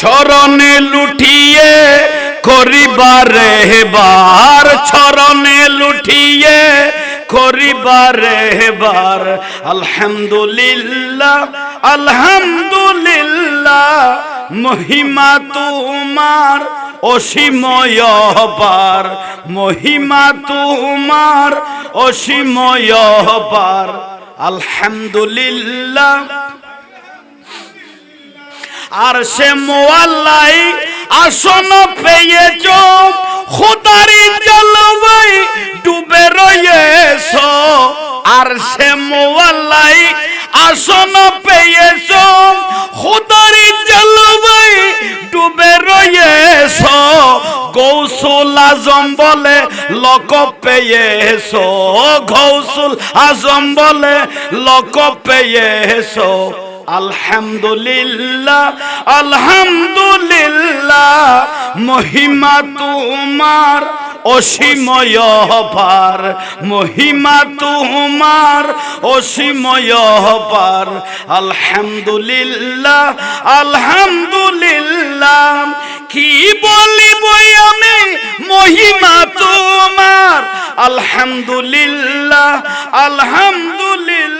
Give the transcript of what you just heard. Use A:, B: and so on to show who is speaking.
A: চরণে লুটিয়ে করিবারে হেবার চরণে লুটিয়ে করিবারে হেবার আলহামদুলিল্লাহ আলহামদুলিল্লাহ, মহিমা তোমার অসীময় পার মহিমা তোমার অসীময় পার আলহামদুলিল্লাহ আর সে মোয়াল্লাই আসন পেয়েছ। খুদারি জলবাই ডুবে রয়েছ। আর সে মোয়াল্লাই আসন পেয়েছ। খুদারি জলবাই ডুবে রয়েছ। গৌসুল আজম বলে লক পেয়েছ। গৌসুল আজম বলে লোক পেয়েছ। আলহামদুলিল্লাহ আলহামদুলিল্লাহ, মহিমা তোমার অসীময়বার মহিমা তোমার অসীময়বার আলহামদুলিল্লাহ আলহামদুলিল্লাহ, কি বলিব আমি, মহিমা তোমার, আলহামদুলিল্লাহ আলহামদুলিল্লাহ